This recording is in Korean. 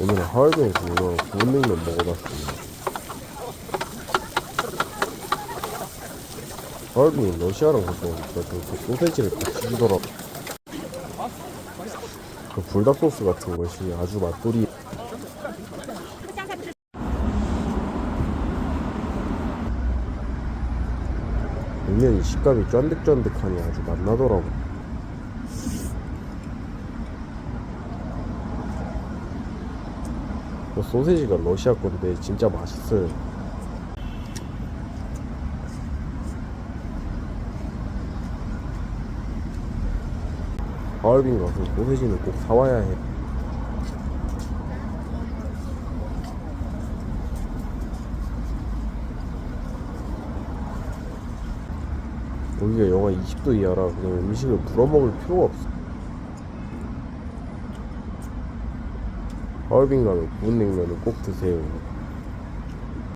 오늘은 하얼빈에서 유명한 구운 냉면 먹어봤습니다. 하얼빈이 러시아랑 가까우니까 그 소세지를 같이 주더라고. 그 불닭 소스 같은 것이 아주 맛돌이. 냉면이 식감이 쫀득쫀득하니 아주 맛나더라고. 그 소세지가 러시아 건데 진짜 맛있어요. 하얼빈 가서 소세지는 꼭 사와야 해. 여기가 영하 20도 이하라 그냥 음식을 불어먹을 필요가 없어. 구운 냉면을 꼭 드세요.